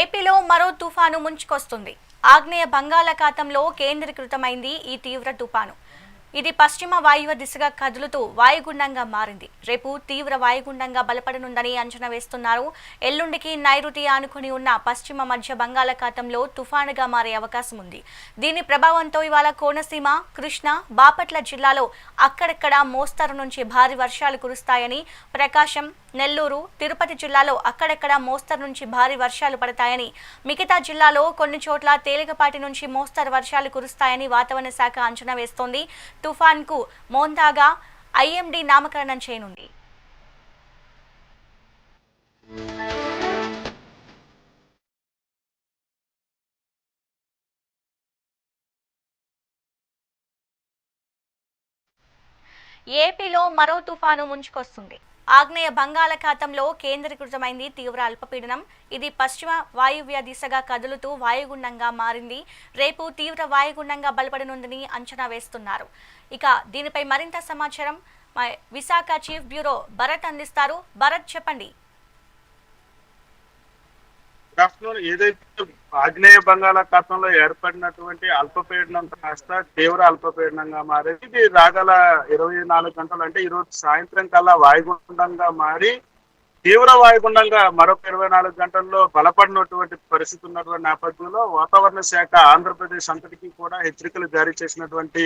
ఏపీలో మరో తుఫాను ముంచుకొస్తుంది. ఆగ్నేయ బంగాళాఖాతంలో కేంద్రీకృతమైంది ఈ తీవ్ర తుఫాను. ఇది పశ్చిమ వాయువ దిశగా కదులుతూ వాయుగుండంగా మారింది. రేపు తీవ్ర వాయుగుండంగా బలపడనుందని అంచనా వేస్తున్నారు. ఎల్లుండికి నైరుతి ఆనుకుని ఉన్న పశ్చిమ మధ్య బంగాళాఖాతంలో తుఫానుగా మారే అవకాశం ఉంది. దీని ప్రభావంతో ఇవాళ కోనసీమ కృష్ణ బాపట్ల జిల్లాలో అక్కడక్కడ మోస్తరు నుంచి భారీ వర్షాలు కురుస్తాయని ప్రకాశం నెల్లూరు తిరుపతి జిల్లాలో అక్కడక్కడ మోస్తరు నుంచి భారీ వర్షాలు పడతాయని మిగతా జిల్లాలో కొన్ని చోట్ల తేలికపాటి నుంచి మోస్తరు వర్షాలు కురుస్తాయని వాతావరణ శాఖ అంచనా వేస్తోంది. తుఫాన్కు మోందాగా ఐఎండి నామకరణం చేయనుంది. ఏపీలో మరో తుఫాను ముంచుకొస్తుంది. ఆగ్నేయ బంగాళాఖాతంలో కేంద్రీకృతమైంది తీవ్ర అల్పపీడనం. ఇది పశ్చిమ వాయువ్య దిశగా కదులుతూ వాయుగుండంగా మారింది. రేపు తీవ్ర వాయుగుండంగా బలపడనుందని అంచనా వేస్తున్నారు. ఇక దీనిపై మరింత సమాచారం విశాఖ చీఫ్ బ్యూరో భరత్ అందిస్తారు. భరత్ చెప్పండి. రాష్ట్రంలో ఏదైతే ఆగ్నేయ బంగాళాఖాతంలో ఏర్పడినటువంటి అల్పపీడనం కాస్త తీవ్ర అల్పపీడనంగా మారేది. ఇది రాగల ఇరవై నాలుగు గంటలు అంటే ఈ రోజు సాయంత్రం కల్లా వాయుగుండంగా మారి తీవ్ర వాయుగుండంగా మరొక ఇరవై నాలుగు గంటల్లో బలపడినటువంటి పరిస్థితి ఉన్నటువంటి నేపథ్యంలో వాతావరణ శాఖ ఆంధ్రప్రదేశ్ అంతటికీ కూడా హెచ్చరికలు జారీ చేసినటువంటి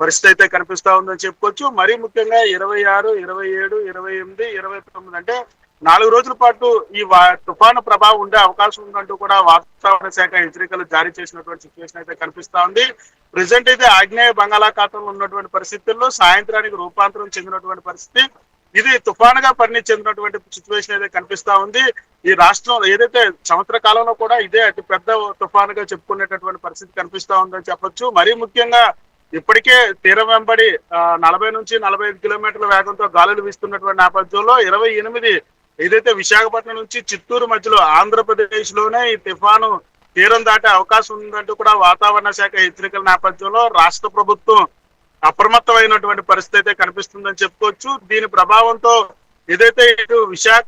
పరిస్థితి అయితే కనిపిస్తా ఉందని చెప్పుకోవచ్చు. మరీ ముఖ్యంగా ఇరవై ఆరు ఇరవై ఏడు ఇరవై ఎనిమిది ఇరవై తొమ్మిది అంటే నాలుగు రోజుల పాటు ఈ తుఫాను ప్రభావం ఉండే అవకాశం ఉందంటూ కూడా వాతావరణ శాఖ హెచ్చరికలు జారీ చేసినటువంటి సిచ్యువేషన్ అయితే కనిపిస్తా ఉంది. ప్రెసెంట్ అయితే ఆగ్నేయ బంగాళాఖాతంలో ఉన్నటువంటి పరిస్థితుల్లో సాయంత్రానికి రూపాంతరం చెందినటువంటి పరిస్థితి. ఇది తుఫానుగా పరిణితి చెందినటువంటి సిచ్యువేషన్ అయితే కనిపిస్తా ఉంది. ఈ రాష్ట్రం ఏదైతే సంవత్సర కాలంలో కూడా ఇదే అతి పెద్ద తుఫానుగా చెప్పుకునేటటువంటి పరిస్థితి కనిపిస్తా ఉందని చెప్పొచ్చు. మరీ ముఖ్యంగా ఇప్పటికే తీరం వెంబడి నలభై నుంచి నలభై ఐదు కిలోమీటర్ల వేగంతో గాలులు వీస్తున్నటువంటి నేపథ్యంలో ఇరవై ఎనిమిది ఏదైతే విశాఖపట్నం నుంచి చిత్తూరు మధ్యలో ఆంధ్రప్రదేశ్లోనే ఈ తుఫాను తీరం దాటే అవకాశం ఉందంటూ కూడా వాతావరణ శాఖ హెచ్చరికల నేపథ్యంలో రాష్ట్ర ప్రభుత్వం అప్రమత్తమైనటువంటి పరిస్థితి అయితే కనిపిస్తుందని చెప్పుకోవచ్చు. దీని ప్రభావంతో ఏదైతే ఇటు విశాఖ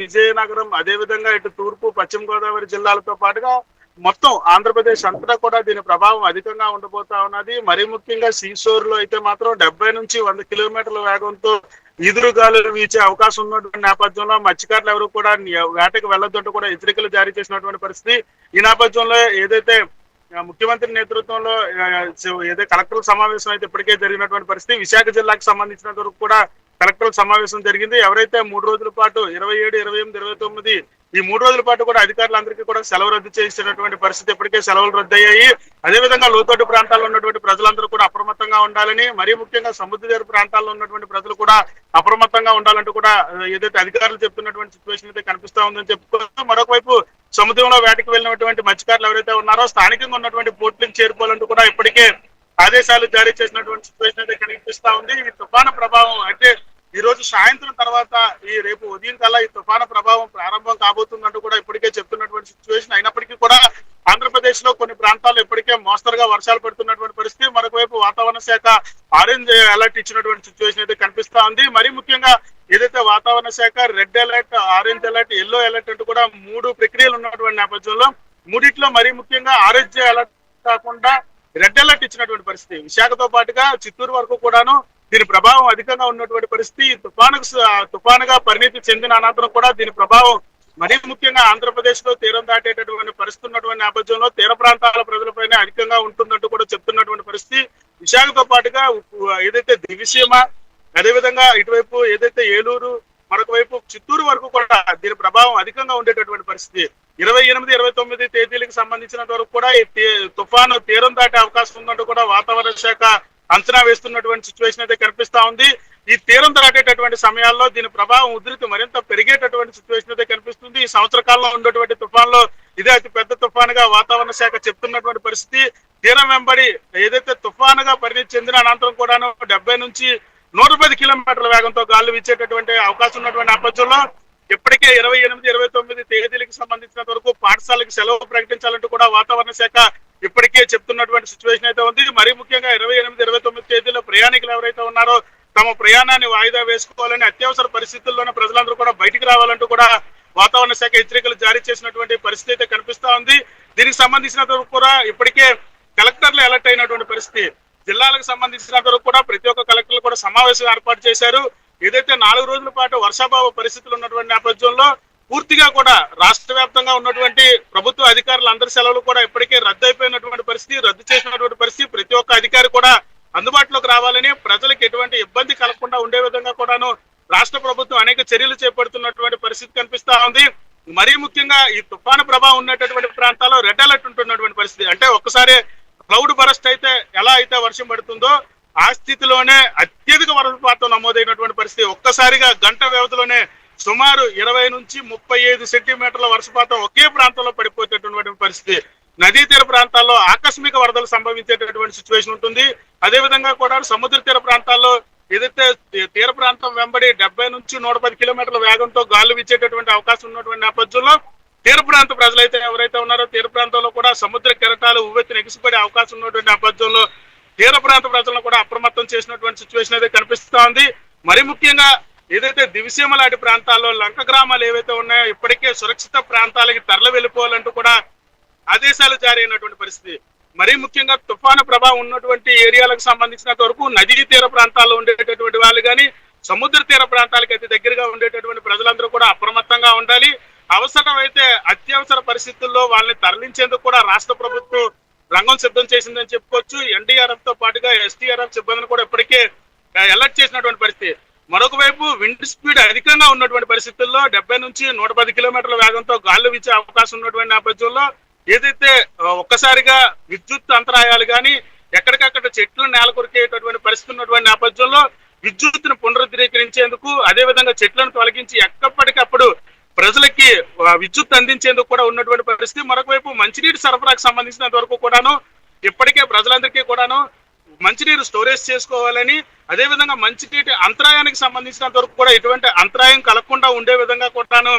విజయనగరం అదే విధంగా ఇటు తూర్పు పశ్చిమ గోదావరి జిల్లాలతో పాటుగా మొత్తం ఆంధ్రప్రదేశ్ అంతటా కూడా దీని ప్రభావం అధికంగా ఉండబోతా ఉన్నది. మరీ ముఖ్యంగా సీసోర్లో అయితే మాత్రం డెబ్బై నుంచి వంద కిలోమీటర్ల వేగంతో ఈదురుగాలు వీచే అవకాశం ఉన్నటువంటి నేపథ్యంలో మత్స్యకారులు ఎవరు కూడా వేటకు వెళ్ళొద్దంటూ కూడా హెచ్చరికలు జారీ చేసినటువంటి పరిస్థితి ఈ నేపథ్యంలో ఏదైతే ముఖ్యమంత్రి నేతృత్వంలో ఏదైతే కలెక్టర్ల ఏదో కలెక్టర్ సమావేశం అయితే ఇప్పటికే జరిగినటువంటి పరిస్థితి విశాఖ జిల్లాకు సంబంధించినంత వరకు కూడా కలెక్టర్ సమావేశం జరిగింది. ఎవరైతే మూడు రోజుల పాటు ఇరవై ఏడు ఇరవై ఎనిమిది ఇరవై తొమ్మిది ఈ మూడు రోజుల పాటు కూడా అధికారులందరికీ కూడా సెలవు రద్దు చేసినటువంటి పరిస్థితి ఇప్పటికే సెలవులు రద్దయ్యాయి. అదేవిధంగా లోతట్టు ప్రాంతాల్లో ఉన్నటువంటి ప్రజలందరూ కూడా అప్రమత్తంగా ఉండాలని మరీ ముఖ్యంగా సముద్ర తీర ప్రాంతాల్లో ఉన్నటువంటి ప్రజలు కూడా అప్రమత్తంగా ఉండాలంటూ కూడా ఏదైతే అధికారులు చెప్తున్నటువంటి సిచ్యువేషన్ అయితే కనిపిస్తా ఉందని చెప్పుకోవచ్చు మరొక వైపు సముద్రంలో వేటకు వెళ్ళినటువంటి మత్స్యకారులు ఎవరైతే ఉన్నారో స్థానికంగా ఉన్నటువంటి పోర్టులకు చేరుకోవాలంటూ కూడా ఇప్పటికే ఆదేశాలు జారీ చేసినటువంటి సిచ్యువేషన్ అయితే కనిపిస్తా ఉంది. ఈ తుఫాను ప్రభావం అంటే ఈ రోజు సాయంత్రం తర్వాత ఈ రేపు ఉదయం కల్లా ఈ తుఫాను ప్రభావం ప్రారంభం కాబోతుందంటూ కూడా ఇప్పటికే చెప్తున్నటువంటి సిచ్యువేషన్ అయినప్పటికీ కూడా ఆంధ్రప్రదేశ్లో కొన్ని ప్రాంతాల్లో ఇప్పటికే మోస్తరుగా వర్షాలు పడుతున్నటువంటి పరిస్థితి. మరొక వైపు వాతావరణ శాఖ ఆరెంజ్ అలర్ట్ ఇచ్చినటువంటి సిచ్యువేషన్ అయితే కనిపిస్తా ఉంది. మరీ ముఖ్యంగా ఏదైతే వాతావరణ శాఖ red alert orange alert yellow alert అంటూ కూడా మూడు ప్రక్రియలు ఉన్నటువంటి నేపథ్యంలో మూడిట్లో మరీ ముఖ్యంగా ఆరెంజ్ అలర్ట్ కాకుండా రెడ్ అలర్ట్ ఇచ్చినటువంటి పరిస్థితి. విశాఖతో పాటుగా చిత్తూరు వరకు కూడాను దీని ప్రభావం అధికంగా ఉన్నటువంటి పరిస్థితి. తుఫాను తుఫానుగా పరిణితి చెందిన అనంతరం కూడా దీని ప్రభావం మరీ ముఖ్యంగా ఆంధ్రప్రదేశ్లో తీరం దాటేటటువంటి పరిస్థితి ఉన్నటువంటి నేపథ్యంలో తీర ప్రాంతాల ప్రజలపై అధికంగా ఉంటుందంటూ కూడా చెప్తున్నటువంటి పరిస్థితి. విశాఖతో పాటుగా ఏదైతే దివిసీమ అదేవిధంగా ఇటువైపు ఏదైతే ఏలూరు మరొక వైపు చిత్తూరు వరకు కూడా దీని ప్రభావం అధికంగా ఉండేటటువంటి పరిస్థితి. ఇరవై ఎనిమిది ఇరవై తొమ్మిది తేదీలకు సంబంధించినంత వరకు కూడా ఈ తుఫాను తీరం దాటే అవకాశం ఉందంటూ కూడా వాతావరణ శాఖ అంచనా వేస్తున్నటువంటి సిచ్యువేషన్ అయితే కనిపిస్తా ఉంది. ఈ తీరం దాటేటటువంటి సమయాల్లో దీని ప్రభావం ఉధృతి మరింత పెరిగేటటువంటి సిచ్యువేషన్ అయితే కనిపిస్తుంది. ఈ సంవత్సర కాలంలో ఉన్నటువంటి తుఫాన్లో ఇదే అతి పెద్ద తుఫానుగా వాతావరణ శాఖ చెప్తున్నటువంటి పరిస్థితి. తీరం వెంబడి ఏదైతే తుఫానుగా పరిణితి చెందిన అనంతరం కూడాను డెబ్బై నుంచి నూట పది కిలోమీటర్ల వేగంతో గాలు ఇచ్చేటటువంటి అవకాశం ఉన్నటువంటి నేపథ్యంలో ఇప్పటికే ఇరవై ఎనిమిది ఇరవై తొమ్మిది తేదీలకు సంబంధించిన వరకు పాఠశాలకు సెలవు ప్రకటించాలంటూ కూడా వాతావరణ శాఖ ఇప్పటికే చెప్తున్నటువంటి సిచ్యువేషన్ అయితే ఉంది. మరీ ముఖ్యంగా ఇరవై ఎనిమిది ఇరవై తొమ్మిది తేదీలో ప్రయాణికులు ఎవరైతే ఉన్నారో తమ ప్రయాణాన్ని వాయిదా వేసుకోవాలని అత్యవసర పరిస్థితుల్లోనే ప్రజలందరూ కూడా బయటికి రావాలంటూ కూడా వాతావరణ శాఖ హెచ్చరికలు జారీ చేసినటువంటి పరిస్థితి అయితే కనిపిస్తా ఉంది. దీనికి సంబంధించిన వరకు కూడా ఇప్పటికే కలెక్టర్లు అలర్ట్ అయినటువంటి పరిస్థితి. జిల్లాలకు సంబంధించిన వరకు కూడా ప్రతి ఒక్క కలెక్టర్లు కూడా సమావేశం ఏర్పాటు చేశారు. ఏదైతే నాలుగు రోజుల పాటు వర్షాభావ పరిస్థితులు ఉన్నటువంటి నేపథ్యంలో పూర్తిగా కూడా రాష్ట్ర వ్యాప్తంగా ఉన్నటువంటి ప్రభుత్వ అధికారులు అందరి సెలవులు కూడా ఇప్పటికే రద్దు అయిపోయినటువంటి పరిస్థితి రద్దు చేసినటువంటి పరిస్థితి ప్రతి ఒక్క అధికారి కూడా అందుబాటులోకి రావాలని ప్రజలకు ఎటువంటి ఇబ్బంది కలగకుండా ఉండే విధంగా కూడాను రాష్ట్ర ప్రభుత్వం అనేక చర్యలు చేపడుతున్నటువంటి పరిస్థితి కనిపిస్తా ఉంది. మరీ ముఖ్యంగా ఈ తుఫాను ప్రభావం ఉన్నటువంటి ప్రాంతాల్లో రెడ్ అలర్ట్ ఉంటున్నటువంటి పరిస్థితి. అంటే ఒక్కసారి క్లౌడ్ బరస్ట్ అయితే ఎలా అయితే వర్షం పడుతుందో ఆ స్థితిలోనే అత్యధిక వర్షపాతం నమోదైనటువంటి పరిస్థితి. ఒక్కసారిగా గంట వ్యవధిలోనే సుమారు ఇరవై నుంచి ముప్పై ఐదు సెంటీమీటర్ల వర్షపాతం ఒకే ప్రాంతంలో పడిపోతేటటువంటి పరిస్థితి. నదీ తీర ప్రాంతాల్లో ఆకస్మిక వరదలు సంభవించేటటువంటి సిచ్యువేషన్ ఉంటుంది. అదే విధంగా కూడా సముద్ర తీర ప్రాంతాల్లో ఏదైతే తీర ప్రాంతం వెంబడి డెబ్బై నుంచి నూట పది కిలోమీటర్ల వేగంతో గాలు వీచేటటువంటి అవకాశం ఉన్నటువంటి నేపథ్యంలో తీర ప్రాంత ప్రజలైతే ఎవరైతే ఉన్నారో తీర ప్రాంతంలో కూడా సముద్ర కెరటాలు ఉవ్వెత్తి ఎగిసిపడే అవకాశం ఉన్నటువంటి నేపథ్యంలో తీర ప్రాంత ప్రజలను కూడా అప్రమత్తం చేసినటువంటి సిచ్యువేషన్ అయితే కనిపిస్తా ఉంది. మరి ముఖ్యంగా ఏదైతే దివిసీమ లాంటి ప్రాంతాల్లో లంక గ్రామాలు ఏవైతే ఉన్నాయో ఇప్పటికే సురక్షిత ప్రాంతాలకి తరలి వెళ్ళిపోవాలంటూ కూడా ఆదేశాలు జారీ అయినటువంటి పరిస్థితి. మరీ ముఖ్యంగా తుఫాను ప్రభావం ఉన్నటువంటి ఏరియాలకు సంబంధించినంత వరకు నదీ తీర ప్రాంతాల్లో ఉండేటటువంటి వాళ్ళు కానీ సముద్ర తీర ప్రాంతాలకు అయితే దగ్గరగా ఉండేటటువంటి ప్రజలందరూ కూడా అప్రమత్తంగా ఉండాలి. అవసరమైతే అత్యవసర పరిస్థితుల్లో వాళ్ళని తరలించేందుకు కూడా రాష్ట్ర ప్రభుత్వం రంగం సిద్ధం చేసిందని చెప్పుకోవచ్చు. ఎన్డీఆర్ఎఫ్తో పాటుగా ఎస్టీఆర్ఎఫ్ సిబ్బందిని కూడా ఇప్పటికే అలర్ట్ చేసినటువంటి పరిస్థితి. మరొక వైపు విండ్ స్పీడ్ అధికంగా ఉన్నటువంటి పరిస్థితుల్లో డెబ్బై నుంచి నూట పది కిలోమీటర్ల వేగంతో గాల్లో వీచే అవకాశం ఉన్నటువంటి నేపథ్యంలో ఏదైతే ఒక్కసారిగా విద్యుత్ అంతరాయాలు కానీ ఎక్కడికక్కడ చెట్లు నేల కొరికేటటువంటి పరిస్థితి ఉన్నటువంటి నేపథ్యంలో విద్యుత్తును పునరుద్ధరీకరించేందుకు అదే విధంగా చెట్లను తొలగించి ఎక్కడికప్పుడు ప్రజలకి విద్యుత్ అందించేందుకు కూడా ఉన్నటువంటి పరిస్థితి. మరొక వైపు మంచినీటి సరఫరాకు సంబంధించినంత వరకు కూడాను ఇప్పటికే ప్రజలందరికీ కూడాను మంచినీరు స్టోరేజ్ చేసుకోవాలని అదే విధంగా మంచినీటి అంతరాయానికి సంబంధించినంత వరకు కూడా ఎటువంటి అంతరాయం కలగకుండా ఉండే విధంగా కూడాను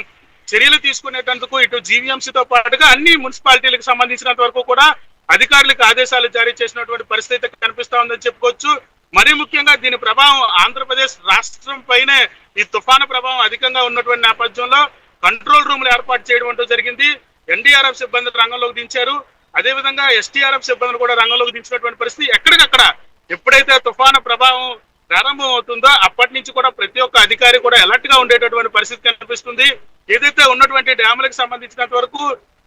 చర్యలు తీసుకునేటందుకు ఇటు జీవీఎంసీతో పాటుగా అన్ని మున్సిపాలిటీలకు సంబంధించినంత వరకు కూడా అధికారులకు ఆదేశాలు జారీ చేసినటువంటి పరిస్థితి కనిపిస్తా ఉందని చెప్పుకోవచ్చు. మరీ ముఖ్యంగా దీని ప్రభావం ఆంధ్రప్రదేశ్ రాష్ట్రం పైనే ఈ తుఫాను ప్రభావం అధికంగా ఉన్నటువంటి నేపథ్యంలో కంట్రోల్ రూమ్లు ఏర్పాటు చేయడం అంటూ జరిగింది. ఎన్డీఆర్ఎఫ్ సిబ్బంది రంగంలోకి దించారు. అదే విధంగా ఎస్టీఆర్ఎఫ్ సిబ్బందిని కూడా రంగంలోకి దించినటువంటి పరిస్థితి ఎక్కడికక్కడ ఎప్పుడైతే తుఫాను ప్రభావం ప్రారంభం అవుతుందో అప్పటి నుంచి కూడా ప్రతి ఒక్క అధికారి కూడా అలర్ట్గా ఉండేటటువంటి పరిస్థితి కనిపిస్తుంది. ఏదైతే ఉన్నటువంటి డ్యాములకు సంబంధించినంత వరకు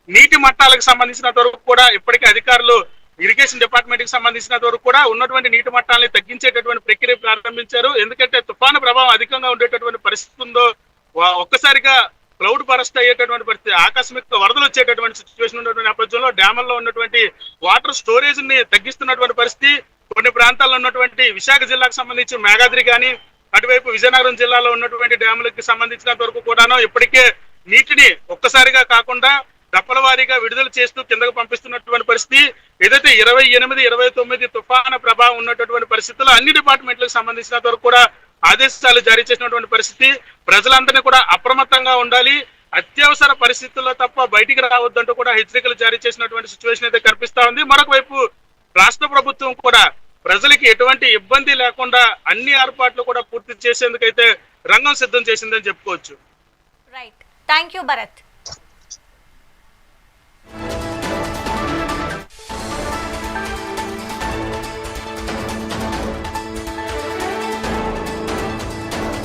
నీటి మట్టాలకు సంబంధించినంత వరకు కూడా ఇప్పటికే అధికారులు ఇరిగేషన్ డిపార్ట్మెంట్కి సంబంధించినంత వరకు కూడా ఉన్నటువంటి నీటి మట్టాలని తగ్గించేటటువంటి ప్రక్రియ ప్రారంభించారు. ఎందుకంటే తుఫాను ప్రభావం అధికంగా ఉండేటటువంటి పరిస్థితి ఉందో ఒక్కసారిగా క్లౌడ్ బరస్ట్ అయ్యేటటువంటి పరిస్థితి ఆకస్మిక వరదలు వచ్చేటటువంటి సిచ్యువేషన్ ఉన్నటువంటి నేపథ్యంలో డ్యాముల్లో ఉన్నటువంటి వాటర్ స్టోరేజ్ని తగ్గిస్తున్నటువంటి పరిస్థితి కొన్ని ప్రాంతాల్లో ఉన్నటువంటి విశాఖ జిల్లాకు సంబంధించి మేఘాద్రి కానీ అటువైపు విజయనగరం జిల్లాలో ఉన్నటువంటి డ్యాములకు సంబంధించినంత వరకు కూడాను ఇప్పటికే నీటిని ఒక్కసారిగా కాకుండా దప్పల వారీగా విడుదల చేస్తూ కిందకు పంపిస్తున్నటువంటి పరిస్థితి. ఏదైతే ఇరవై ఎనిమిది ఇరవై తొమ్మిది తుఫాను ప్రభావం ఉన్నటువంటి పరిస్థితుల్లో అన్ని డిపార్ట్మెంట్లకు సంబంధించినంత వరకు కూడా ఆదేశాలు జారీ చేసినటువంటి పరిస్థితి. ప్రజలందరినీ కూడా అప్రమత్తంగా ఉండాలి. అత్యవసర పరిస్థితుల్లో తప్ప బయటికి రావద్దంటూ కూడా హెచ్చరికలు జారీ చేసినటువంటి సిచ్యువేషన్ అయితే కనిపిస్తా ఉంది. మరొక వైపు రాష్ట్ర ప్రభుత్వం కూడా ప్రజలకి ఎటువంటి ఇబ్బంది లేకుండా అన్ని ఏర్పాట్లు కూడా పూర్తి చేసేందుకైతే రంగం సిద్ధం చేసిందని చెప్పుకోవచ్చు. Right thank you Bharat